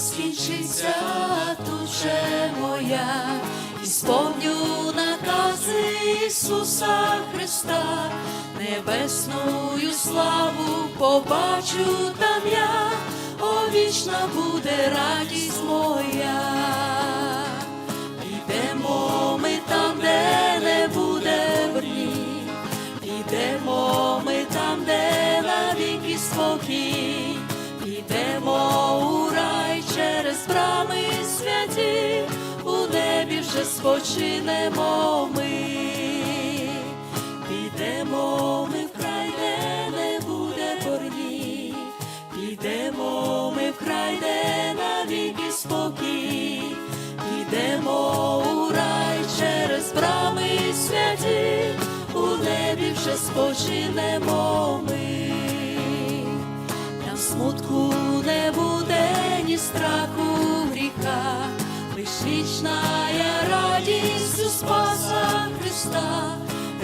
скінчиться душе моя, і сповню накази Ісуса Христа, небесною славу побачу там я, о вічна буде радість моя. Вже спочинемо ми, підемо ми в край, де не буде борні, підемо ми в край, де навіки спокій, підемо у рай через брами святі, у небі вже спочинемо ми, там смутку не буде ні страху гріха, лиш вічна Христа,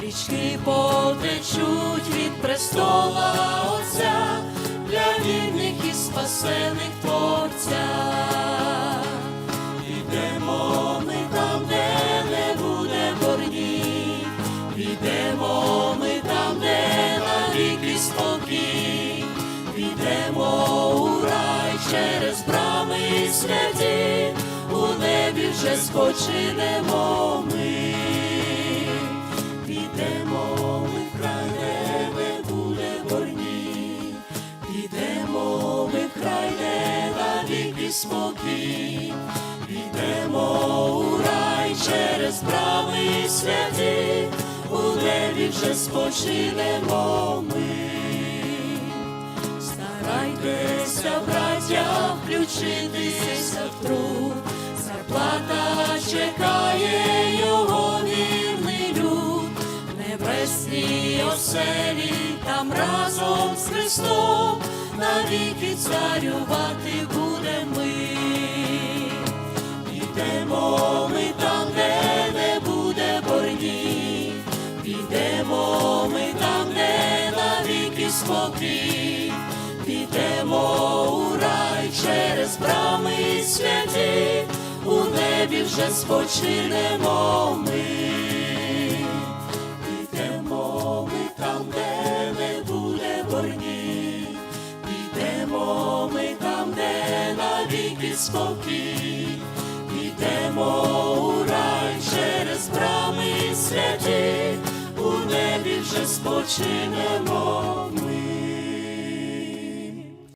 річки потечуть від престола Отця для вірних і спасених Творця. Підемо ми там, де не буде борні, підемо ми там, де навіки спокій, підемо у рай через брами святі, у небі вже спочинемо ми, спокій, підемо у рай через брами святі, у небі вже спочинемо ми. Старайтеся, браття, включитися в труд, зарплата чекає його вірний люд, в небесній оселі там разом з Христом навіки царювати будемо спокій, підемо у рай через брами святі, у небі вже спочинемо ми. Підемо ми там, де не буде борні, підемо ми там, де навіки спокій, вже спочинемо ми.